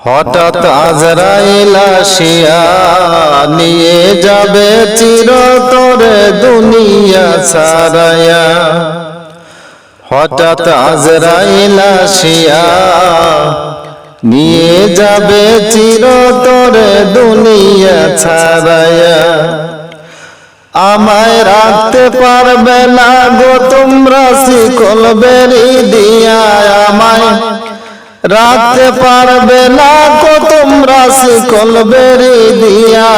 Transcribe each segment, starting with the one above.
হঠাৎ আজরাইল আসিয়া নিয়ে যাবে চিরতরে দুনিয়া সারায়া হঠাৎ আজরাইল আসিয়া নিয়ে যাবে চিরতরে দুনিয়া ছাড়ায়া আমায় রাখতে পারবে না গো তোমরা শিকল বেরি দিয়া আমায়। রাখতে পারবে না গো তোমরা শিকল দিয়া।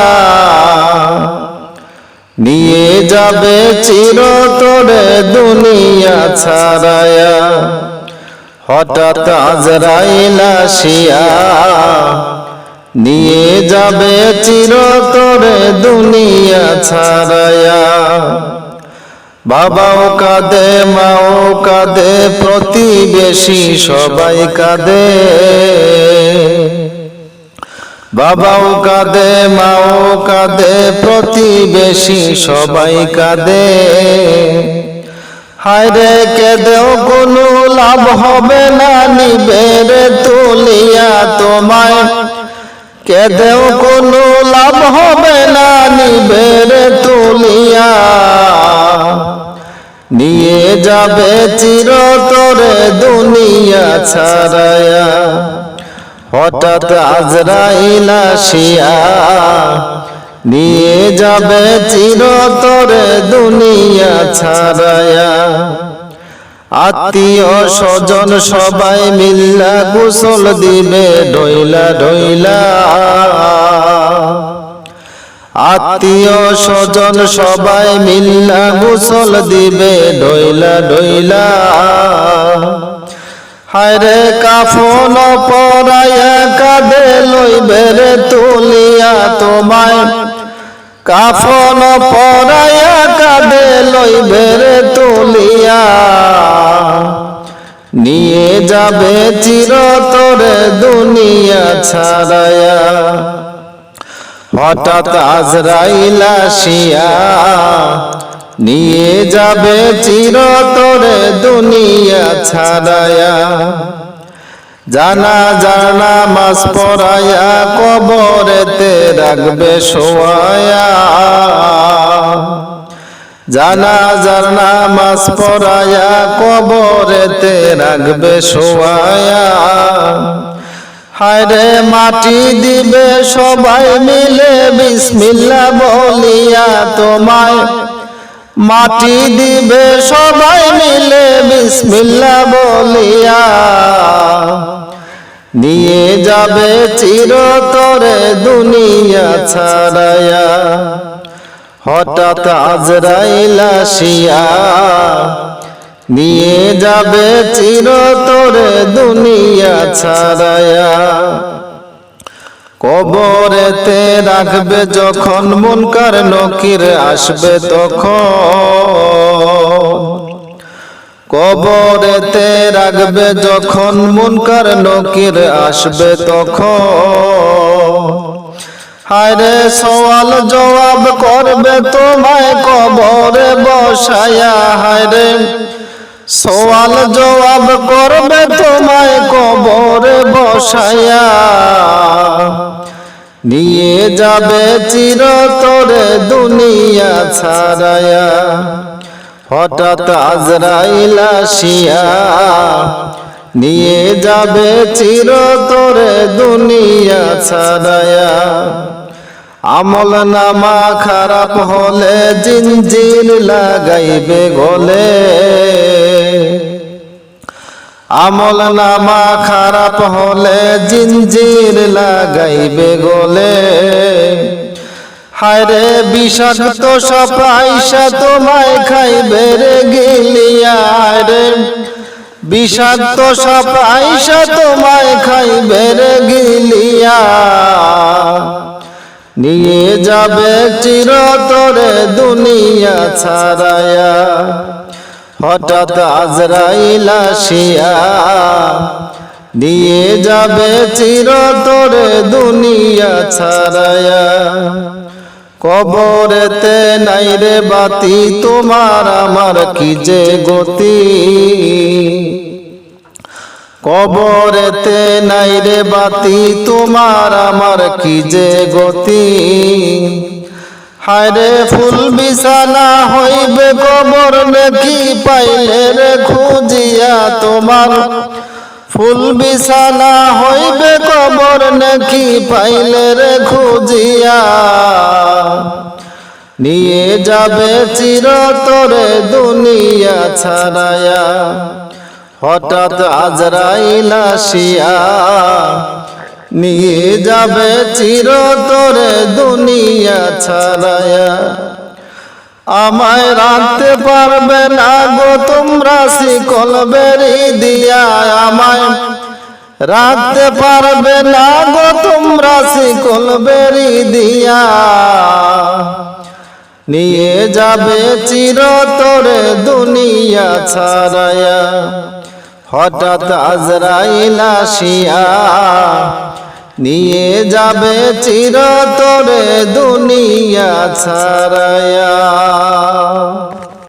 নিয়ে যাবে চিরতরে দুনিয়া ছাড়ায়া। হঠাৎ আজরাইল শিয়া নিয়ে যাবে চিরতরে দুনিয়া ছাড়ায়া। বাবাও কাঁদে, মাও কাঁদে, প্রতিবেশী সবাই কাঁদে। বাবাও কাঁদে, মাও কাঁদে, প্রতিবেশী সবাই কাঁদে। হায়রে কেঁদেও কোনো লাভ হবে না নিবেরে তুলিয়া তোমায়। কেঁদেও কোনো লাভ হবে না নিবেরে যাবে চিরতরে দুনিয়া ছাড়ায়া। হঠাৎ আজরাইল আসিয়া নিয়ে যাবে চিরতরে দুনিয়া ছাড়ায়া। আত্মীয় স্বজন সবাই মিল্লা গোসল দিবে ঢইলা ঢইলা আত্মীয় স্বজন সবাই মিল্লা গোসল দিবে ঢইলা ঢইলা হায়রে কাফন পরায়া কাঁদে লইবে রে তুলিয়া তোমায়। কাফন পরায়া কাঁদে লইবে রে তুলিয়া। নিয়ে যাবে চিরতরে দুনিয়া ছাড়ায়া। হঠাৎ আজরাইল আসিয়া নিয়ে যাবে চিরতরে দুনিয়া ছাড়ায়া। জানা জানা মাস পরায়া কবরেতে রাখবে শোয়ায়া। জানা জানা মাস পরায়া কবরেতে রাখবে শোয়ায়া। হায়রে মাটি দিবে সবাই মিলে বিসমিল্লা বলিয়া তোমায়। মাটি দিবে সবাই মিলে বিসমিল্লা বলিয়া। নিয়ে যাবে চিরতরে দুনিয়া ছাড়ায়া হঠাৎ আজরাইলা আসিয়া নিয়ে যাবে চিরতরে দুনিয়া ছাড়ায়া। কবরেতে রাখবে যখন মুনকার নকির আসবে তখন। কবরেতে রাখবে যখন মুনকার নকির আসবে তখন। হায়রে সওয়াল জবাব করবে তোমায় কবরে বসায়া। হায়রে সওয়াল জবাব করবে তোমায় কবরে বসায়া নিয়ে যাবে চিরতরে দুনিয়া ছাড়ায়া হঠাৎ আজরাইল আসিয়া, নিয়ে যাবে চিরতরে দুনিয়া ছাড়ায়া আমল নামা খারাপ হলে জিনজির লাগাইবে গলে। আমল নামা খারাপ হলে জিনজির লাগাইবে গলে। হায়রে বিষাক্ত সাপ আইসা তোমায় খাইবে রে গিলিয়া রে। বিষাক্ত সাপ আইসা তোমায় খাইবে রে গিলিয়া। নিয়ে যাবে চিরতরে দুনিয়া ছাড়ায়া। হঠাৎ আজরাইল আসিয়া দিয়ে যাবে চিরতরে দুনিয়া ছাড়ায়া কবরেতে নাই রে বাতি, তোমার আমার কি যে গতি? কবরেতে নাই রে বাতি, তোমার আমার কি যে গতি? হায়রে ফুল বিছানা হইবে কবর নাকি পাইলে রে খুঁজিয়া তোমার। ফুল বিছানা হইবে কবর নাকি পাইলে রে খুঁজিয়া। নিয়ে যাবে চিরতরে দুনিয়া ছাড়ায়া। হঠাৎ আজরাইল আসিয়া নিয়ে যাবে চিরতরে দুনিয়া ছাড়ায়া। আমায় রাখতে পারবে না গো তোমরা শিকল বেরি দিয়া। আমায় রাখতে পারবে না গো তোমরা শিকল বেরি দিয়া। নিয়ে যাবে চিরতরে দুনিয়া ছাড়ায়া। হঠাৎ আজরাইল আসিয়া নিয়ে যাবে চিরতরে দুনিয়া ছাড়ায়া।